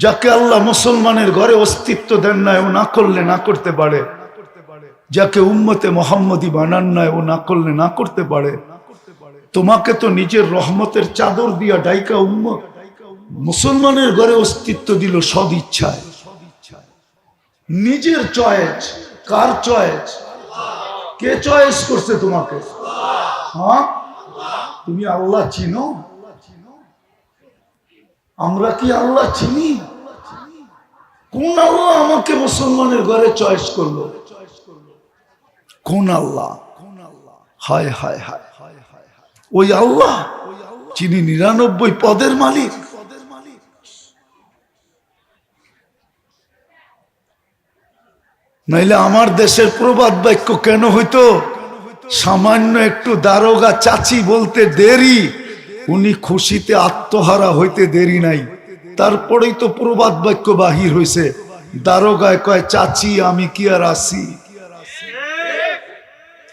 যাকে আল্লাহ মুসলমানের ঘরে অস্তিত্ব দেন না, ও না করলে না করতে পারে। যাকে উম্মতে মোহাম্মদি বানান নাই ও না করলে না করতে পারে। তোমাকে তো নিজের রহমতের চাদর দিয়া ডাইকা উম্মত। মুসলমানের ঘরে অস্তিত্ব দিল সদ ইচ্ছায়। নিজের চয়েস, কার চয়েস? কে চয়েস করছে তোমাকে? হ্যাঁ? তুমি আল্লাহ চিনো? আমরা কি আল্লাহ চিনি? কোন আল্লাহ আমাকে মুসলমানের ঘরে চয়েস করল? কোন আল্লাহ? হায় হায় হায়। ওই আল্লাহ যিনি নিরানব্বই পদের মালিক। নাইলে আমার দেশের প্রবাদ বাক্য কেন হইতো? সামান্য একটু দারোগা চাচি বলতে দেরি। উনি খুশিতে আত্মহারা হইতে দেরি নাই। তারপরেই তো প্রবাদ বাক্য বাহির হইছে। দারোগায় কয়, চাচি, আমি কি আর আসি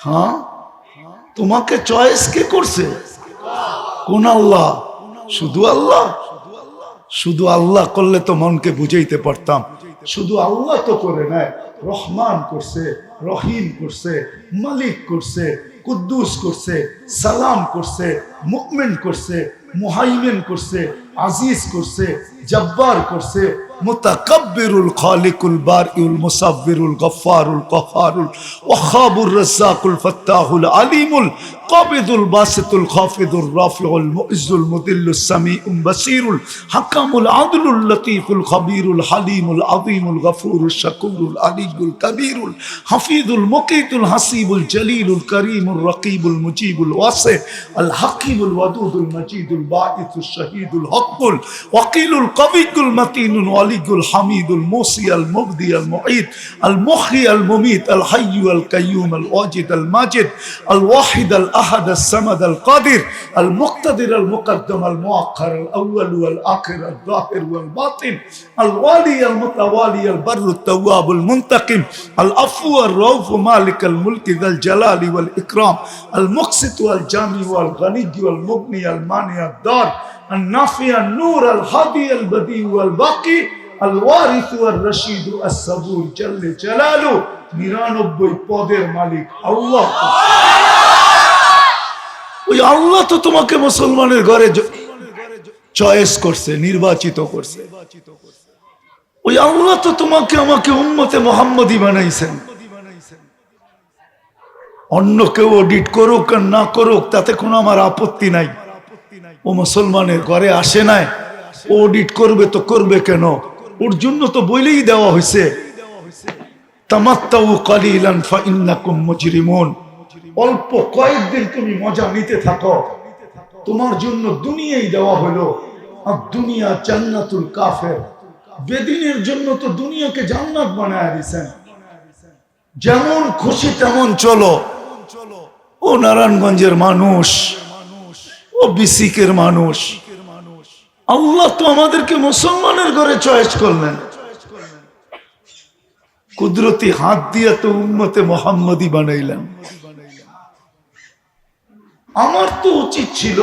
হ্যাঁ? তোমাকে চয়েস কে করছে? কোন আল্লাহ? শুধু আল্লাহ? শুধু আল্লাহ করলে তো মনকে বুঝাইতে পারতাম। শুধু আল্লাহ তো করে নেয় রহমান করছে, রহিম করছে, মালিক করছে, কুদ্দুস করছে, সালাম করছে মুকমেন করছে, মুহাইমেন করছে, আজিজ করছে জব্বার করছে, মুতাকাব্বিরুল খালিকুল বারিউল মুসাব্বিরুল গফফারুল কহারুল ওয়াখাবুর রাজ্জাকুল ফাত্তাহুল আলিমুল কাবিদুল বাসিতুল খাফিদুর রাফিউল মুইজ্জুল মুদিল্লুস সামিউল বাসিরুল হাকামুল আদলুল লতীফুল খবীরুল হালিমুল আযীমুল গফুরুল শাকুরুল আলিয়ুল কবীরুল হাফিজুল মুকিতুল হাসিবুল জলিলুল করিমুল রকিবুল মুজিবুল ওয়াসি আল হাকিমুল ওয়াদুদুল মজিদুল বাঈসুল শহীদুল হকুল ওয়াকিলুল القوي المتين الولي الحميد الموصي المبدي المعيد المخي المميت الحي القيوم الواجد الماجد الواحد الأحد السمد القادر المقتدر المقدم المؤخر الأول والآخر الظاهر والباطن الوالي المتوالي البر التواب المنتقم العفو الروف مالك الملك ذا الجلال والإكرام المقسط والجامع والغني والمغني المانع الدار النافع النور الهادي البديع والباقي الوارث والرشيد الصبور جل جلاله নিরানব্বই পদের মালিক আল্লাহ ওই আল্লাহ তো তোমাকে মুসলমানের ঘরে চয়েস করছে নির্বাচিত করছে ওই আল্লাহ তো তোমাকে আমাকে উম্মতে মোহাম্মদী বানাইছেন অন্য কেউ অডিট করুক আর না করুক তাতে কোনো আমার আপত্তি নাই ও মুসলমানের ঘরে আসে নাই, ও অডিট করবে তো করবে কেন? ওর জন্য তো বলেই দেওয়া হয়েছে তামাত্তাউ কালিলান ফাইন্নাকুম মুজরিমুন। অল্প কয়েকদিন তুমি মজা নিতে থাকো। তোমার জন্য দুনিয়াই দেওয়া হলো আর দুনিয়া জান্নাতুল কাফের। বেদিনের জন্য তো দুনিয়াকে জান্নাত বানায় দিছেন। যেমন খুশি তেমন চলো। ও নারায়ণগঞ্জের মানুষ ও বিসিকের মানুষ। আল্লাহ তো আমাদেরকে মুসলমানের ঘরে চয়েস করলেন। কুদরতি হাত দিয়ে তো উম্মতে মোহাম্মদী বানাইলেন। আমার তো উচিত ছিল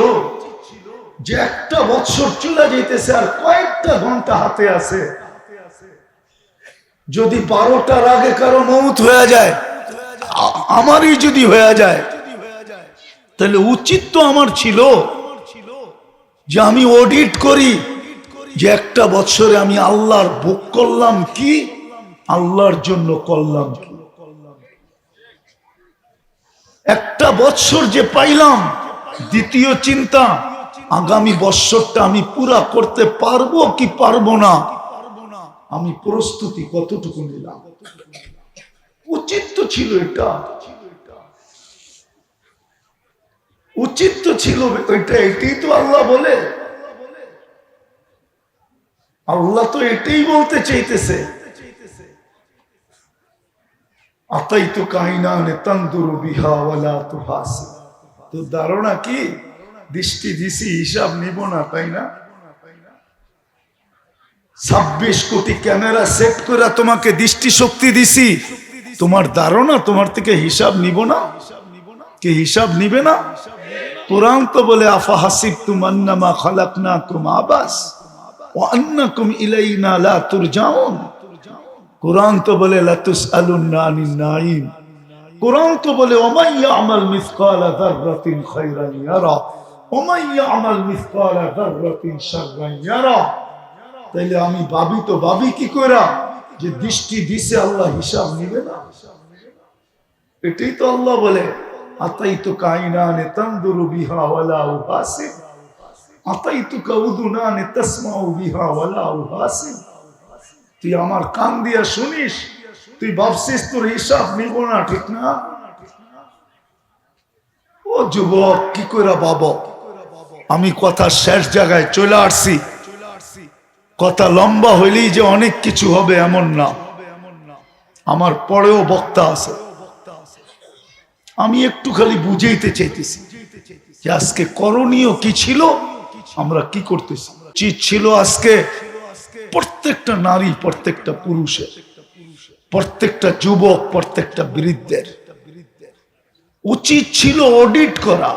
যে একটা বছর চলে যেতেছে আর কয়েকটা ঘণ্টা হাতে আছে। যদি বারোটার আগে কারও মৌত হয়ে যায় আমারই যদি হয়ে যায় তাহলে উচিত তো আমার ছিল যে আমি অডিট করি যে একটা বছরে আমি আল্লাহর ভোগ করলাম কি? আল্লাহর জন্য করলাম কি? একটা বৎসর যে পাইলাম, দ্বিতীয় চিন্তা, আগামী বৎসরটা আমি পুরা করতে পারব কি পারব না? আমি প্রস্তুতি কতটুকু নিলাম? উচিত তো ছিল এটা। উচিত তো ছিল এটা এটাই তো আল্লাহ বলে। আল্লাহ তো এটাই বলতে চাইতেছে। আতাই তো কাহিনা তন্দুর বিহা ওয়ালা তো তো ধারণা কি? দৃষ্টি দিছি, হিসাব নিব না, তাই না? ছাব্বিশ কোটি ক্যামেরা সেট করে তোমাকে দৃষ্টি শক্তি দিছি। তোমার ধারণা তোমার থেকে হিসাব নিব না? কে হিসাব নিবে না? কোরআন তো বলে, আফা হাসিব তুমান্নামা খালাক না কুম আবাস ও আন্না কুম ইলাইনা লা তুরজাউন। কোরআন তো বলে লাতুস আলুন নানিন নাইম কোরআন তো বলে ওমাইয়া আমাল মিসকালা যাররাতিন খাইরান ইয়ারা। ওমাইয়া আমাল মিসকালা যাররাতিন শাররান ইয়ারা। তাইলে আমি ভাবি তো ভাবি কি কইরা, যে দৃষ্টি দিছে আল্লাহ হিসাব নিবে না। এটাই তো আল্লাহ বলে। তুই আমার কান দিয়া শুনিস, তুই ভাবছিস তোর হিসাব নিব না, ঠিক না? ও যুবক, কি করে বাব আমি কথা শেষ জায়গায় চলে আসছি। কথা লম্বা হইলেই যে অনেক কিছু হবে এমন না। আমার পরেও বক্তা আছে। আমি একটু খালি বুঝাইতে চাইতেছি যে আজকে করণীয় কি ছিল? আমরা কি করতেছি? উচিত ছিল আজকে? প্রত্যেকটা নারী, প্রত্যেকটা পুরুষের, প্রত্যেকটা যুবক, প্রত্যেকটা বৃদ্ধের উচিত ছিল অডিট করা।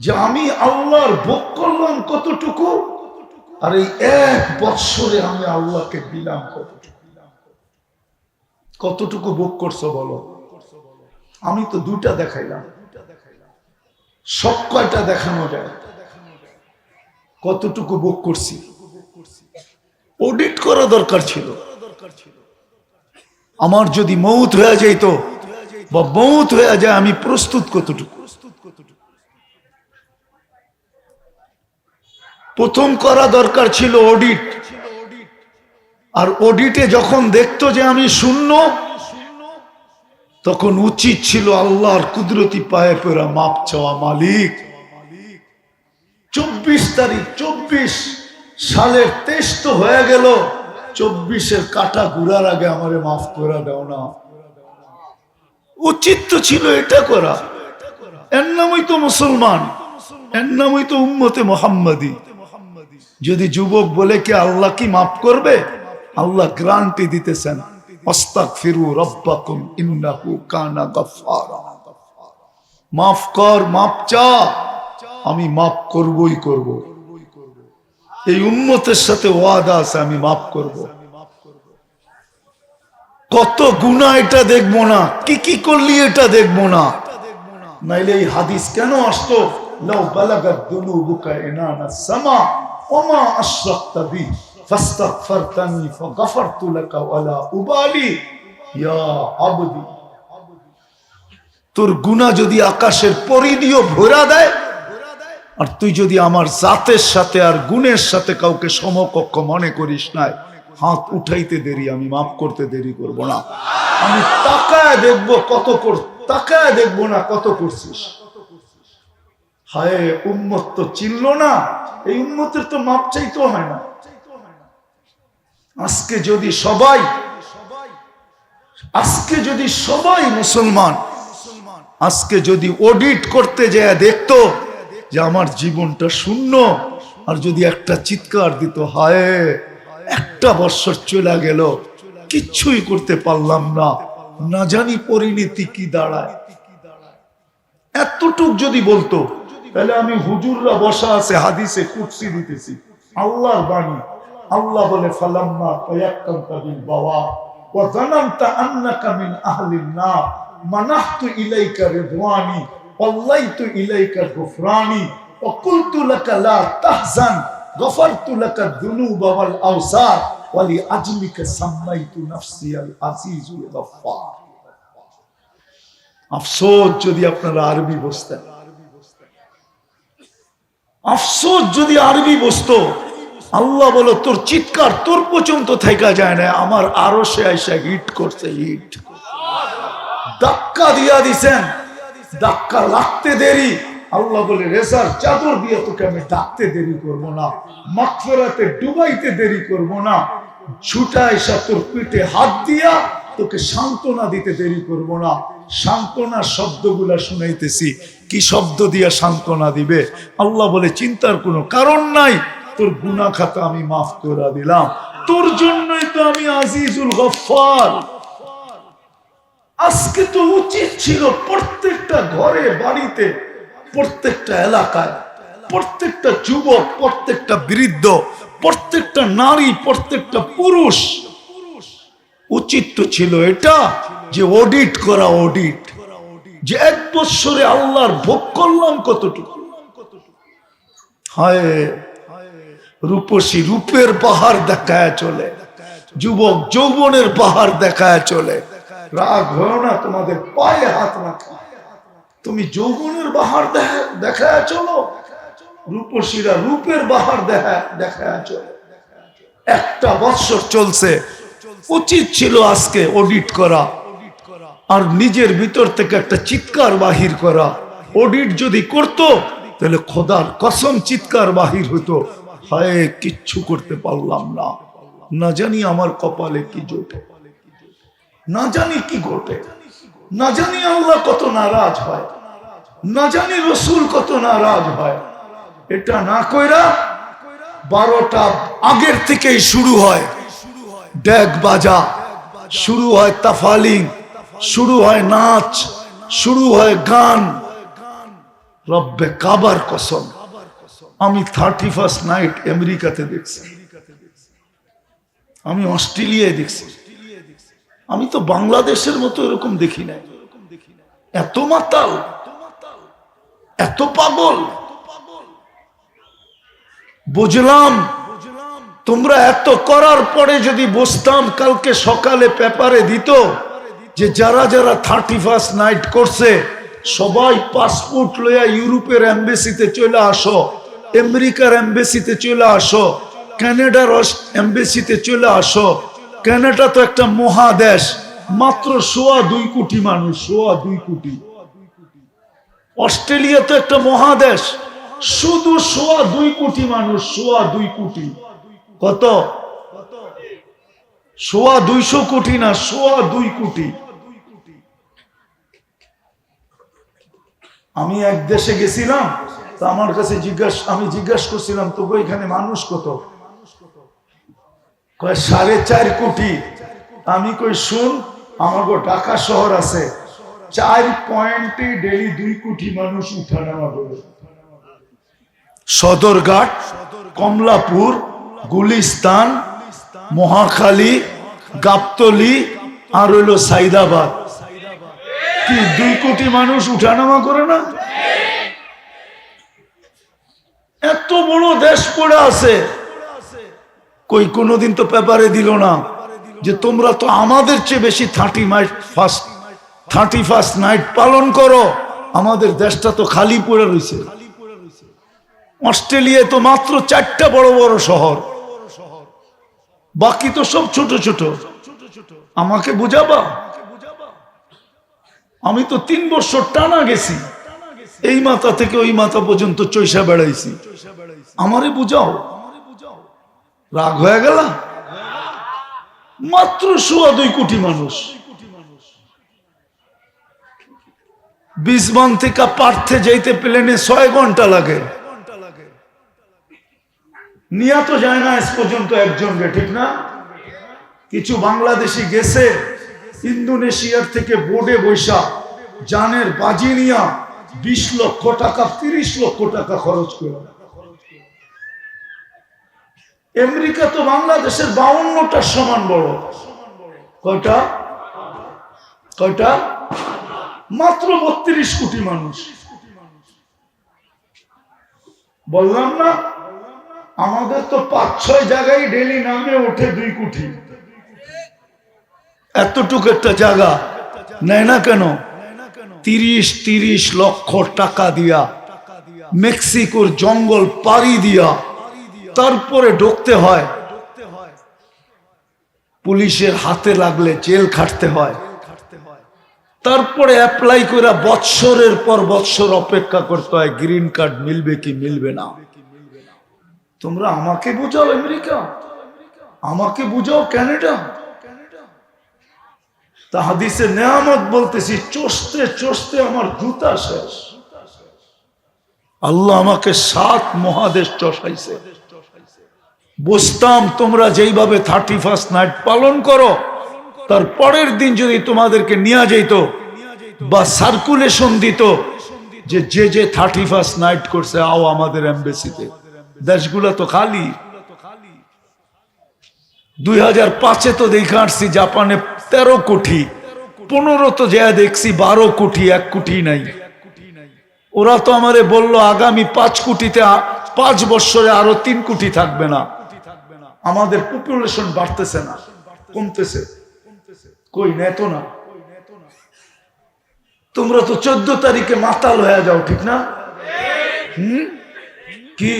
যে আমি আল্লাহর ভোগ করলাম কতটুকু? আর এই এক বৎসরে আমি আল্লাহকে দিলাম কতটুকু? কতটুকু ভোগ করছ বলো? আমি তো দুটা দেখাইলাম। সব কয়টা দেখানো যায়? কতটুকু ভোগ করছি? অডিট করা দরকার ছিল। আমার যদি মৌত হয়ে যাইত বা মৌত হয়ে যায়, আমি প্রস্তুত কতটুকু? প্রথম করা দরকার ছিল অডিট আর অডিটে যখন দেখতো যে আমি শূন্য তখন উচিত ছিল আল্লাহর কুদরতি পায়ে পেরা মাপ চাওয়া মালিক। চব্বিশ তারিখ, চব্বিশ সালের তেইশ তো হয়ে গেল। চব্বিশের কাটা ঘুরার আগে আমারে মাফ করে দাও না। উচিত তো ছিল এটা করা। এর নামই তো মুসলমান, এর নামই তো উম্মতে মোহাম্মদী। যদি যুবক বলে কি আল্লাহ কি মাফ করবে? আল্লাহ গ্রান্টি দিতেছেন। ইন্নাহু কানা গাফফারা। মাফ কর চা, আমি মাফ করবই করব। এই উম্মতের সাথে ওয়াদা আছে, আমি মাফ করব। কত গুণা এটা দেখব না, কি কি করলি এটা দেখব না। নাইলে এই হাদিস কেন আসতো লাউ বালাগাত দুনুবুকা ইনানা সামা, ওমা আশরাকতা বি ফাস্তাগফারতানি ফাগফারতু লাকা ওয়ালা উবালি। ইয়া আবদি। তোর গুনাহ যদি আকাশের পরিধিও ভরা দেয়, আর তুই যদি আমার জাতের সাথে আর গুণের সাথে কাউকে সমকক্ষ মনে করিস নাই, হাত উঠাইতে দেরি, আমি মাফ করতে দেরি করব না। আমি তাকায় দেখব কত কর, তাকায় দেখব না কত করছিস। হায়, উম্মত তো চিনল না, এই উম্মতের তো মাপ চাইতেও হয় না। আজকে যদি সবাই, আজকে যদি সবাই মুসলমান, আজকে যদি অডিট করতে যায় দেখতো যে আমার জীবনটা শূন্য, আর যদি একটা চিৎকার দিত, হায়, একটা বৎসর চলে গেল কিচ্ছুই করতে পারলাম না না জানি পরিণতি কি দাঁড়ায়। এতটুক যদি বলতো, তাহলে আমি হুজুররা বসা আছে, হাদিসে কুৎসি দিতেছি, আল্লাহর বাণী। আল্লাহ বলে, ফালাম্মা তায়াক্কামতা বিল বাওয়া ওয়া জানামতা আন্নাকা মিন আহলিন নার। মানাহতু ইলাইকা রিদওয়ানি ওয়াল্লাইতু ইলাইকা গুফরানি ওয়া কুলতু লাকা লা তাহজান। গফারতু লাকা যুনুবা ওয়াল আওসার। ওয়া লিআজলিকা সাম্মাইতু নাফসি আল আজিজুল গফফার। আফসোস যদি আপনারা আরবি বুঝতেন। আফসোস যদি আরবি বসতো আল্লাহ বলো, তোর চিৎকার তোর পর্যন্ত থাকা যায় না। আমার আরও সে আইসা হিট করছে, হিট ধাক্কা দিয়া দিছেন। ধাক্কা লাগতে দেরি। আল্লাহ বলে রেসার চাদর দিয়ে তোকে আমি ডাকতে দেরি করব না। মাকফেরাতে ডুবাইতে দেরি করব না। ছুটা এসা তোর পিঠে হাত দিয়া তোকে সান্ত্বনা দিতে দেরি করব না। সান্ত্বনা শব্দগুলা শুনাইতেছি। কি শব্দ দিয়া সান্ত্বনা দিবে? আল্লাহ বলে, চিন্তার কোনো কারণ নাই। তোর গুনা খাতা আমি মাফ করে দিলাম। তোর জন্যই তো আমি আজিজুল গফফার। আজকে তো উচিত ছিল প্রত্যেকটা ঘরে, বাড়িতে, প্রত্যেকটা এলাকায়, প্রত্যেকটা যুবক, প্রত্যেকটা বৃদ্ধ, প্রত্যেকটা নারী, প্রত্যেকটা পুরুষ। উচিত তো ছিল এটা, যে অডিট করা অডিট যে এক বৎসরে আল্লাহর ভোগ করলাম কতটুকু? হায়! রূপসী রূপের পাহাড় দেখায় চলে। যুবক যৌবনের পাহাড় দেখায় চলে। রাগ হয় না, তোমাদের পায়ে হাত রাখা। তুমি যৌবনের বাহার দেখা দেখায় চলো। রূপসীরা রূপের বাহার দেখা দেখায় চলো। একটা বৎসর চলছে। উচিত ছিল আজকে অডিট করা। আর নিজের ভিতর থেকে একটা চিৎকার বাহির করা। অডিট যদি করত, তাহলে খোদার কসম চিৎকার বাহির হতো। হায়, কিচ্ছু করতে পারলাম না। না জানি আমার কপালে কি জোটে। না জানি কি ঘটে। না জানি আল্লাহ কত নারাজ হয়। না জানি রসুল কত নারাজ হয়। এটা না কইরা বারোটা আগের থেকেই শুরু হয়। ড্যাগ বাজা, শুরু হয় তাফালিং, শুরু হয় নাচ, শুরু হয় গান। রব্বে কাবার কসম। আমি থার্টি ফার্স্ট নাইট আমেরিকাতে দেখছি। আমি অস্ট্রেলিয়ায় দেখছি। আমি তো বাংলাদেশের মতো এরকম দেখি না এত মাতাল, এত পাগল। বুঝলাম, তোমরা এত করার পরে যদি বসতাম কালকে সকালে পেপারে দিত যে যারা যারা থার্টি ফার্স্ট নাইট করছে, সবাই পাসপোর্ট লইয়া ইউরোপের এম্বাসিতে চলে আসো। আমেরিকার এম্বাসিতে চলে আসো, কানাডার এম্বাসিতে চলে আসো। কানাডা তো একটা মহাদেশ, মাত্র সোয়া দুই কোটি মানুষ, সোয়া দুই কোটি। অস্ট্রেলিয়া তো একটা মহাদেশ, শুধু সোয়া দুই কোটি মানুষ, সোয়া দুই কোটি। কত? সোয়া দুইশো কোটি না, সোয়া দুই কোটি। আমি এক দেশে গেছিলাম তা আমার কাছে জিজ্ঞাসা, আমি জিজ্ঞাসা করছিলাম, তবু এখানে মানুষ কত? কয়, সাড়ে চার কোটি। আমি কই, শুন আমাকে ঢাকা শহর আছে। চার পয়েন্টে ডেলি দুই কোটি মানুষ উঠা উঠানামা করে সদরঘাট, কমলাপুর, গুলিস্তান, মহাখালী, গাবতলি, আর হইল সাইদাবাদ। কি, দুই কোটি মানুষ উঠানামা করে না? এত বড় দেশ পড়ে আছে। কই, কোনোদিন তো পেপারে দিল না যে তোমরা তো আমাদের চেয়ে বেশি thirty night first thirty first night পালন করো। আমাদের দেশটা তো খালি পড়ে রয়েছে অস্ট্রেলিয়ায় তো মাত্র চারটা বড় বড় শহর। বাকি তো সব ছোট ছোট। আমাকে বুঝাবা? আমি তো তিন বছর টানা গেছি। এই মাথা থেকে ওই মাথা পর্যন্ত চৈসা বেড়াইছি। আমারে বুঝাও। রাগ হয়ে গেল? মাত্র সোয়া দুই কোটি মানুষ। বিসবান থেকে পার্থে যাইতে প্লেনে ছয় ঘণ্টা লাগে। নিয়া তো যায় না আজ পর্যন্ত একজন রে ঠিক না? কিছু বাংলাদেশি গেছে, ইন্দোনেশিয়ার থেকে বোর্ডে বৈশা, জানের বাজি নিয়া বিশ লক্ষ টাকা, তিরিশ লক্ষ টাকা খরচ করে। আমেরিকা তো বাংলাদেশের বাউন্নটার সমান বড়। কয়টা? কয়টা? মাত্র বত্রিশ কোটি মানুষ। বললাম না, আমাদের তো পাঁচ, ছয় জায়গায় ডেলি নামে ওঠে দুই কোটি। এতটুকু একটা জায়গা, নেয় না কেন? তিরিশ তিরিশ লক্ষ টাকা দিয়া মেক্সিকোর জঙ্গল পাড়ি দিয়া তারপরে ঢুকতে হয়। পুলিশের হাতে লাগলে জেল খাটতে হয়। তারপরে অ্যাপ্লাই করে বৎসরের পর বৎসর অপেক্ষা করতে হয়, গ্রিন কার্ড মিলবে কি মিলবে না। তোমরা আমাকে বুঝাও আমেরিকা। আমাকে বুঝাও ক্যানাডা। তা হাদিসে নেয়ামত বলতেছি, চষতে চষতে আমার জুতা শেষ। আল্লাহ আমাকে সাত মহাদেশ চষাইছে। বসতাম তোমরা যেইভাবে থার্টি ফার্স্ট নাইট পালন করো, তার পরের দিন যদি তোমাদেরকে নিয়ে যেত বা সার্কুলেশন দিত যে যে যে থার্টি ফার্স্ট নাইট করছে, আও আমাদের এম্বাসিতে। দেশগুলো তো খালি। দুই হাজার পাঁচে তো দেখে আসছি, জাপানে তেরো কোটি পনেরো তো যা দেখছি, বারো কোটি এক কোটি নাই। ওরা তো আমারে বলল, আগামী পাঁচ কোটিতে পাঁচ বছরে আরও তিন কোটি থাকবে না। আমাদের পপুলেশন বাড়তেছে না, কমতেছে। কই, নেত না? তোমরা তো চোদ্দ তারিখে মাতাল হয়ে যাও, ঠিক না? হুম? কি?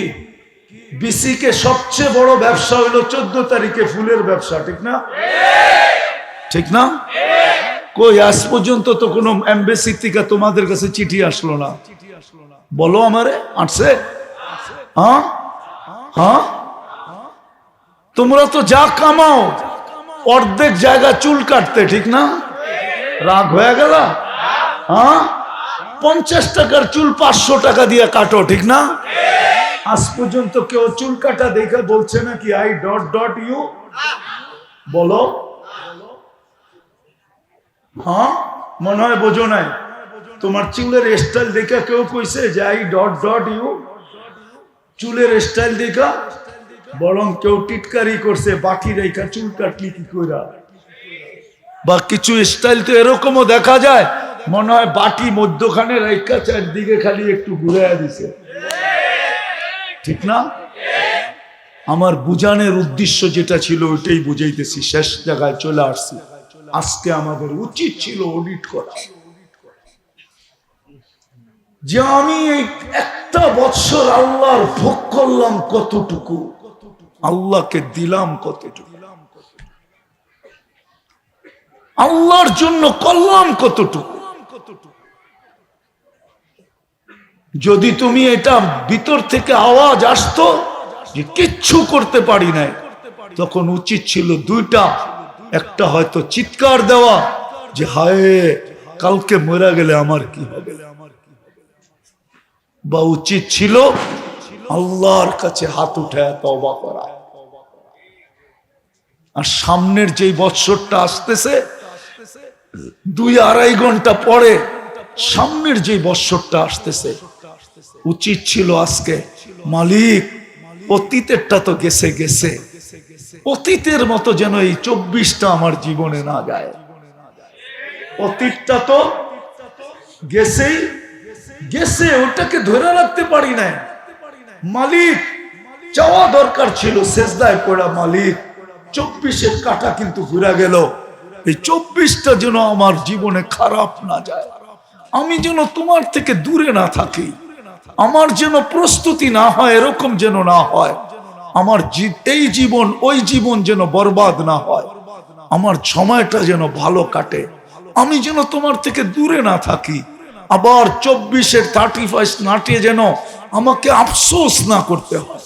বিসিকে সবচেয়ে বড় ব্যবসা হইল চোদ্দ তারিখে ফুলের ব্যবসা, ঠিক না? ঠিক না? কই, আজ পর্যন্ত তো কোনো এম্বাসি থেকে তোমাদের কাছে চিঠি আসলো না। বলো আমারে, আসছে? হ্যাঁ? হ্যাঁ? তোমরা তো যা কামাও, অর্ধেক জায়গা চুল কাটতে, ঠিক না? রাগ হয়ে গেল? হ্যাঁ? পঞ্চাশ টাকার চুল পাঁচশো টাকা দিয়ে কাটো, ঠিক না? আজ পর্যন্ত কেউ চুল কাটা দেখে বলছে নাকি আই ডট ডট ইউ বলো। হ্যাঁ? মনে হয় বোঝো নাই। তোমার চুলের স্টাইল দেখে কেউ কইছে যে আই ডট ডট ইউ চুলের স্টাইল দেখা, বরং কেউ টিটকারি করছে, বাকি রেখা চুল কাটলি কি কইরা। বা কিছু স্টাইল তো এরকমও দেখা যায়, মনে হয় বাটি মধ্যখানে রেখা চারদিকে খালি একটু ঘুরে দিছে। ঠিক না? আমার বুঝানোর উদ্দেশ্য যেটা ছিল, ওইটাই বুঝাইতেছি। শেষ জায়গায় চলে আসছি। আজকে আমাদের উচিত ছিল অডিট করা। যে আমি এই একটা বৎসর আল্লাহর ভোগ করলাম কতটুকু, আল্লাহকে দিলাম কতটুকু, আল্লাহর জন্য করলাম কতটুকু। যদি তুমি এটা ভিতর থেকে আওয়াজ আসতো যে কিচ্ছু করতে পারি নাই, তখন উচিত ছিল দুইটা একটা হয়তো চিৎকার দেওয়া যে হায়, কালকে মরা গেলে আমার কি হবে? বা উচিত ছিল আল্লাহর কাছে হাত উঠে তবা করা। আর সামনের যেই বৎসরটা আসতেছে, দুই আড়াই ঘণ্টা পরে সামনের যে বৎসরটা আসতেছে, উচিত ছিল আজকে মালিক অতীতেরটা তো গেছে গেছে। অতীতের মতো যেন এই চব্বিশটা আমার জীবনে না যায়। অতীতটা তো গেছেই। গেছে, ওটাকে ধরে রাখতে পারি না মালিক চাওয়া দরকার ছিল শেষদায় পড়া মালিক। চব্বিশের কাটা কিন্তু ঘুরে গেল। এই চব্বিশটা যেন আমার জীবনে খারাপ না যায়। আমি যেন তোমার থেকে দূরে না থাকি। আমার যেন প্রস্তুতি না হয়, এরকম যেন না হয়। আমার এই জীবন, ওই জীবন যেন বরবাদ না হয়। আমার সময়টা যেন ভালো কাটে। আমি যেন তোমার থেকে দূরে না থাকি। আবার চব্বিশের থার্টি ফাইভ নাটে যেন আমাকে আফসোস না করতে হয়।